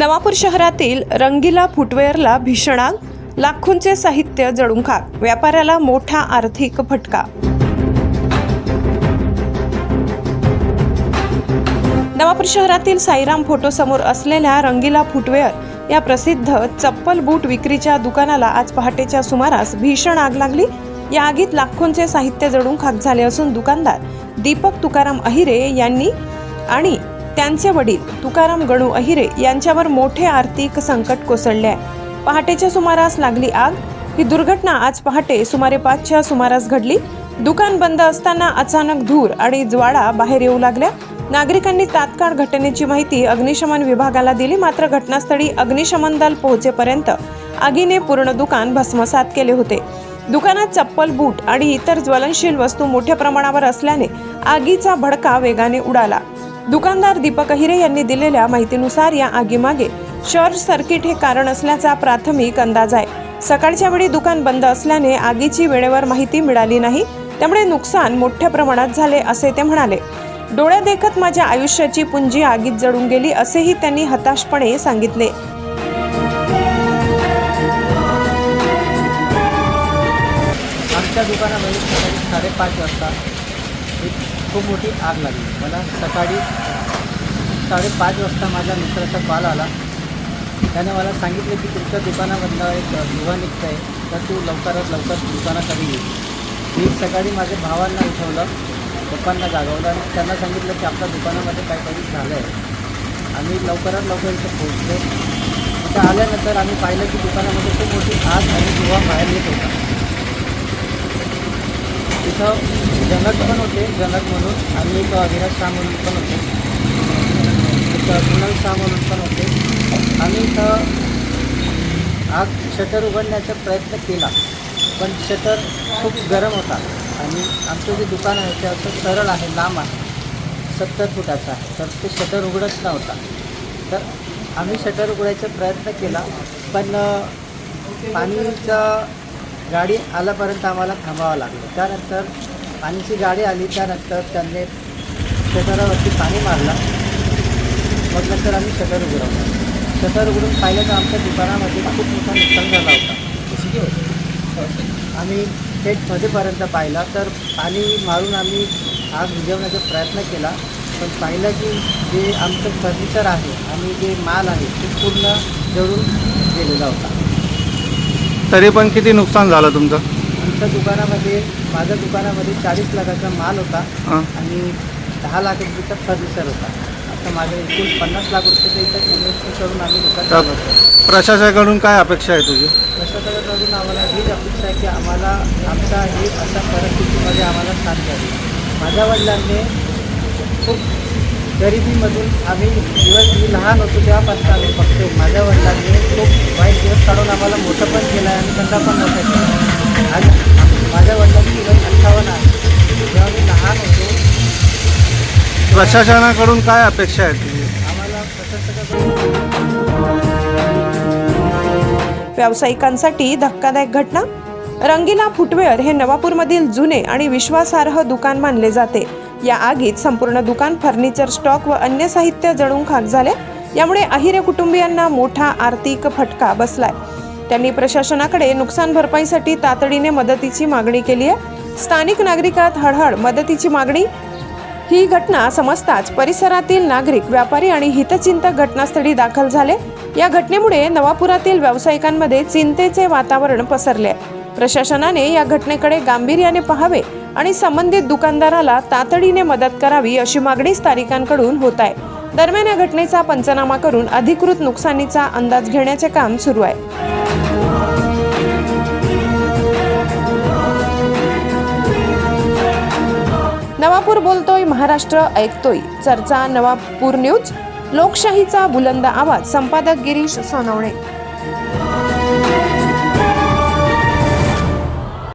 नवापूर शहरातील रंगीला फुटवेअरला भीषण आग लाखोंचे साहित्य जळून खाक व्यापाऱ्याला मोठा आर्थिक फटका. नवापूर शहरातील साईराम फोटो समोर असलेल्या रंगीला फुटवेअर या प्रसिद्ध चप्पल बूट विक्रीच्या दुकानाला आज पहाटेच्या सुमारास भीषण आग लागली. या आगीत लाखोंचे साहित्य जळून खाक झाले असून दुकानदार दीपक तुकाराम अहिरे यांनी आणि त्यांचे वडील तुकाराम गणू अहिरे यांच्यावर मोठे आर्थिक संकट कोसळले आहे. पहाटेच्या सुमारास लागली आग. ही दुर्घटना आज पहाटे सुमारे पाचच्या सुमारास घडली. दुकान बंद असताना अचानक धूर आणि ज्वाळा बाहेर येऊ लागल्या. नागरिकांनी तात्काळ घटनेची माहिती अग्निशमन विभागाला दिली. मात्र घटनास्थळी अग्निशमन दल पोहोचेपर्यंत आगीने पूर्ण दुकान भस्मसात केले होते. दुकानात चप्पल बूट आणि इतर ज्वलनशील वस्तू मोठ्या प्रमाणावर असल्याने आगीचा भडका वेगाने उडाला. दुकानदार दीपक अहिरे यांनी दिलेल्या माहितीनुसार या आगीमागे शॉर्ट सर्किट हे कारण असल्याचा प्राथमिक अंदाज आहे. सकाळच्या वेळी दुकान बंद असल्याने आगीची वेळेवर माहिती मिळाली नाही त्यामुळे नुकसान मोठ्या प्रमाणात झाले असे ते म्हणाले. डोळ्या देखत माझ्या आयुष्याची पुंजी आगीत जळून गेली असेही त्यांनी हताशपणे सांगितले. आमच्या दुकानामध्ये साडेपाच वाजता खूप मोठी आग लागली. मला सकाळी साडेपाच वाजता माझ्या मित्राचा कॉल आला. त्याने मला सांगितलं की तुमच्या दुकानामधला एक धुवा निघत आहे तर तू लवकरात लवकर दुकानाकडे ये. मी सकाळी माझ्या भावांना उठवलं पप्पांना जागवलं आणि त्यांना सांगितलं की आपल्या दुकानामध्ये काहीतरी झालं आहे आम्ही लवकरात लवकर इथं पोहोचलो. इथं आल्यानंतर आम्ही पाहिलं की दुकानामध्ये खूप मोठी आग आणि धुवा बाहेर येत होता. तिथं जनक पण होते जनक म्हणून आणि एक अविनाश शाह म्हणून पण होते. तिथं कुणाल शाह म्हणून पण होते. आम्ही इथं आग शटर उघडण्याचा प्रयत्न केला पण शटर खूप गरम होता. आणि आमचं जे दुकान आहे ते असं सरळ आहे लांब आहे. सत्तर फुटाचं आहे. तर ते शटर उघडत नव्हता. तर आम्ही शटर उघडायचा प्रयत्न केला पण पाणीचा गाडी आल्यापर्यंत आम्हाला थांबावं लागलं. त्यानंतर पाणीची गाडी आली त्यानंतर त्यांनी शटरावरती पाणी मारलं. मग नंतर आम्ही शटर उघडवलं. शटर उघडून पाहिलं तर आमच्या दुकानामध्ये खूप मोठा नुकसान झाला होता. आम्ही थेट मध्येपर्यंत पाहिला तर पाणी मारून आम्ही आग विझवण्याचा प्रयत्न केला. पण पाहिलं की जे आमचं फर्निचर आहे आणि जे माल आहे ते पूर्ण जळून गेलेला होता. तरी पण किती नुकसान झालं तुमचं? आमच्या दुकानामध्ये माझ्या दुकानामध्ये चाळीस लाखाचा माल होता हां. आणि दहा लाख रुपयेचा फर्निचर होता. आता माझ्या एकूण पन्नास लाख रुपयाचं इथं इन्व्हेस्टमेंट करून आम्ही दुकान तर- चालवतो. प्रशासनाकडून काय अपेक्षा आहे तुझी? प्रशासनाकडून आम्हाला हीच अपेक्षा आहे की आम्हाला आमचा हे अशा परिस्थितीमध्ये आम्हाला साथ द्यावी. माझ्या वडिलांनी खूप गरिबीमधून आम्ही दिवस मी लहान होतो तेव्हापासून आम्ही बघतो. माझ्या प्रशासनाकडून काय अपेक्षा आहे व्यावसायिकांसाठी धक्कादायक घटना? रंगीला फुटवेअर हे नवापूरमधील जुने आणि विश्वासार्ह दुकान मानले जाते. या आगीत संपूर्ण दुकान फर्निचर स्टॉक व अन्य साहित्य जळून खाक झाले. यामुळे अहिरे कुटुंबियांना मोठा आर्थिक फटका बसलाय. त्यांनी प्रशासनाकडे नुकसान भरपाईसाठी तातडीने मदतीची मागणी केली आहे. स्थानिक नागरिकात हळहळ मदतीची मागणी ही घटना समजताच परिसरातील नागरिक व्यापारी आणि हितचिंतक घटनास्थळी दाखल झाले. या घटनेमुळे नवापुरातील व्यावसायिकांमध्ये चिंतेचे वातावरण पसरले. प्रशासनाने या घटनेकडे गांभीर्याने पाहावे आणि संबंधित दुकानदाराला तातडीने मदत करावी अशी मागणी स्थानिकांकडून होत आहे. दरम्यान या घटनेचा पंचनामा करून अधिकृत नुकसानीचा अंदाज घेण्याचे काम सुरू आहे. नवापूर बोलतोय महाराष्ट्र ऐकतोय. चर्चा नवापूर न्यूज. लोकशाहीचा बुलंद आवाज. संपादक गिरीश सोनवणे.